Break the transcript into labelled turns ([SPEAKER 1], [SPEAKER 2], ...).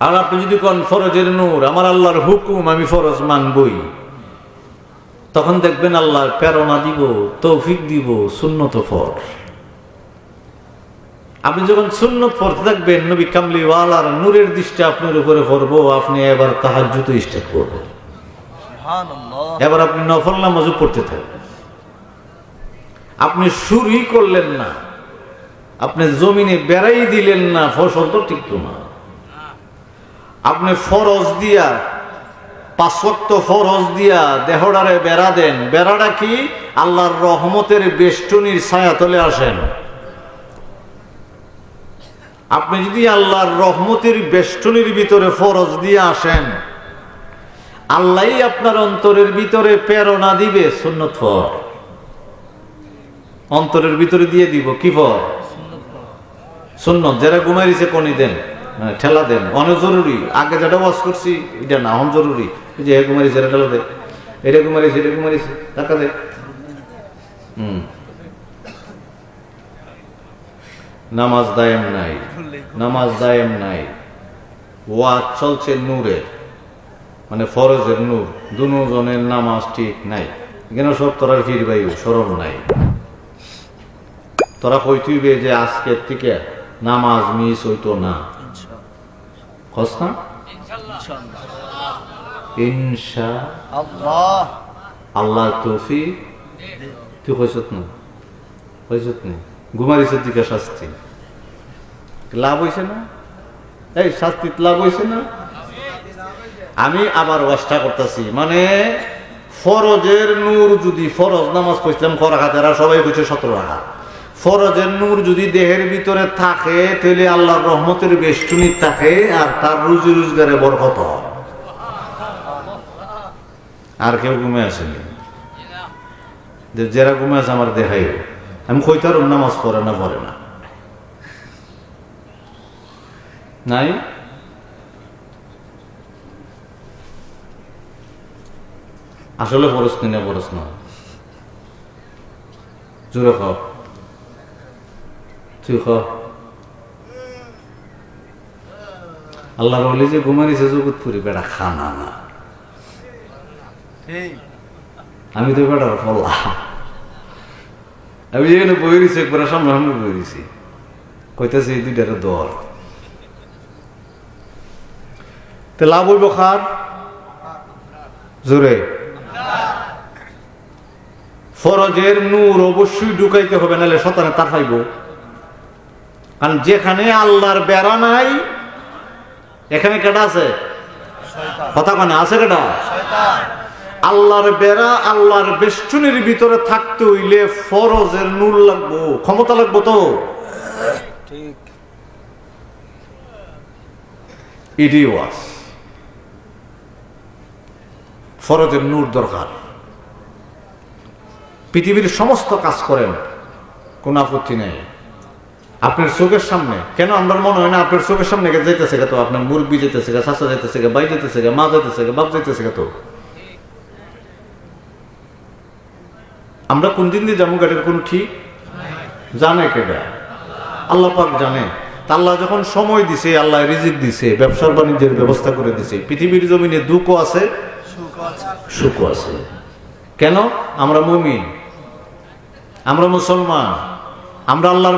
[SPEAKER 1] আর আপনি যদি কোন ফরজের নূর আমার আল্লাহর হুকুম আমি ফরজ মানবই। তখন দেখবেন আল্লাহ প্রেরণা দিব তৌফিক দিব সুন্নত ফর আপনি যখন সুন্নত পড়তে থাকবেন নবী কামলি ওয়ালার নূরের দৃষ্টি আপনার উপরে পড়ব আপনি এবার তাহার জুতো স্টেপ করবেন এবার আপনি নফল নামাজও পড়তে থাকবেন। আপনি শুরুই করলেন না। আপনি জমিনে বেড়াই দিলেন না ফসল তো টিকতো না। আপনি ফরজ দিয়া পাঁচক্ত ফরজ দিয়া দেহডারে বেড়া দেন। বেড়াটা কি? আল্লাহর রহমতের বেষ্টনীর ছায়া তলে আসেন। আপনি যদি আল্লাহর রহমতের বেষ্টনীর ভিতরে ফরজ দিয়ে আসেন আল্লাহ আপনার অন্তরের ভিতরে প্রেরণা দিবে, সুন্নত ফর। অন্তরের ভিতরে দিয়ে দিব, কি ফর? সুন্নত, যারা ঘুমাইছে কোনি দেন। ঠেলা দেন। অনেক জরুরি। আগে যেটা ওয়াজ করছি, এটা না হন জরুরি। যে ঘুমারিছে এটা ঠেলা দে। এটা ঘুমারিছে এটা ঘুমারিছে টাকা দে। হুম। নামাজ দায়েম নাই। নামাজ দায়েম নাই। ওয়াজ চলছে নূরের মানে ফরজের নূর। দুজনের নামাজ ঠিক নাই। এখানে সব তোরার ফির ভাই, স্মরণ নাই। তোরা কইতুইবে যে আজকের থেকে নামাজ মিস হইতো না। না ইনশা
[SPEAKER 2] আল্লাহ।
[SPEAKER 1] আল্লাহ তৌফি তুই কইছত না? কইছত না? ঘুমারিছত দিকে শাস্তি। লাভ হইছে না? এই শাস্তিত লাভ হইছে না? আমি আবার ওয়াজটা করতেছি। মানে ফরজের নূর যদি ফরজ নামাজ পড়ছিলাম করা হাতেরা সবাই কইছে সতেরো রাখা ফরজের নূর যদি দেহের ভিতরে থাকে, তাহলে আল্লাহর রহমতের বেষ্টনী থাকে আর তার রুজি রোজগারে বরকত। আর কেউ ঘুমে আসেনি? যারা ঘুমে আছে আমার দেখাই আমি কইতার নামাজ পড়ে না পড়ে না। নাই? আসলে পরস না পরস না। জোরে খ তুই খ। আল্লাহর বলি যে ঘুমারিছে জগৎপুরি বেড়া খানা না আমি তো বেটার ফলা। আমি যেখানে বই রয়েছি একবার সামনে সামনে বই রয়েছি। কইতেছে এই দুইটার দল তো লাভ হইব খার জোরে। ফরজের নূর অবশ্যই ঢুকাইতে হবে নাহলে শতানে তার পাইব কারণ যেখানে আল্লাহর বেড়া নাই এখানে কেটা আছে? কথা কানে আছে কেটা আল্লাহর বেড়া আল্লাহর বেষ্টনীর ভিতরে থাকতে হইলে ফরজের নূর লাগবো ক্ষমতা লাগবো তো।
[SPEAKER 2] ঠিক।
[SPEAKER 1] ইডি ওয়াস ফরজের নূর দরকার। পৃথিবীর সমস্ত কাজ করেন কোন আপত্তি নেই। আপনার চোখের সামনে। কেন? আমরা মনে হয় না আপনার চোখের সামনে গে যাইতেছে গে তো, আপনার মুরব্বী যেতেছে গে চাষা যাইতেছে গে বাই যেতেছে গে, মা যাইতেছে গে, বাপ যাইতেছে গে তো। আমরা কোন দিন দিয়ে যাব গাড়ির কোন ঠিক? জানে কেডা? আল্লাহ পাক জানে। আল্লাহ যখন সময় দিছে, আল্লাহ রিজিক দিছে, ব্যবসার বাণিজ্যের ব্যবস্থা করে দিছে, পৃথিবীর জমিনে দুঃখও আছে?
[SPEAKER 2] সুখ
[SPEAKER 1] আছে। কেন? আমরা মুমিন। আমরা মুসলমান। আমরা আল্লাহর